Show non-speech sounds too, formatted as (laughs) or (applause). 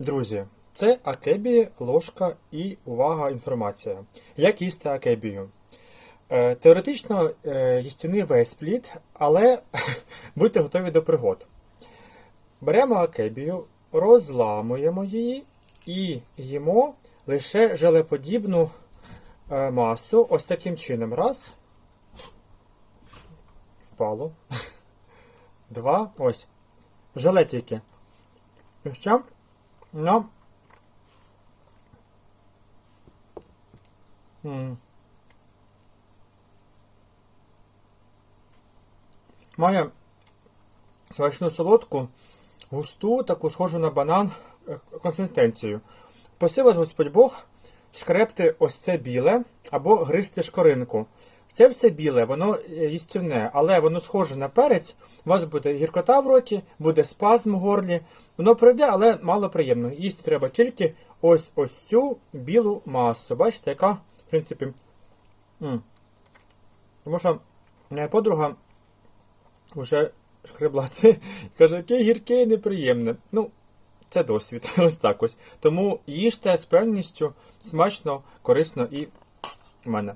Друзі, це акебі, ложка і увага, інформація. Як їсти акебію? Е, теоретично е, весь плід, але (laughs) будьте готові до пригод. Беремо акебію, розламуємо її і їмо лише желеподібну е, масу ось таким чином. Раз. Впало. (laughs) Два. Ось. Желе тільки. І ще. Ну. М. Має смачну солодку, густу, таку схожу на банан е, консистенцію. Посив вас Господь Бог шкрепти ось це біле або гризти шкоринку. Це все біле, воно е, їстівне, але воно схоже на перець. У вас буде гіркота в роті, буде спазм в горлі. Воно пройде, але мало приємно. Їсти треба тільки ось ось цю білу масу. Бачите, яка, в принципі. м. Тому що моя подруга вже шкребла це каже, яке гірке неприємне. Ну, це досвід. (laughs) Ось так ось. Тому їжте з певністю смачно, корисно і в мене.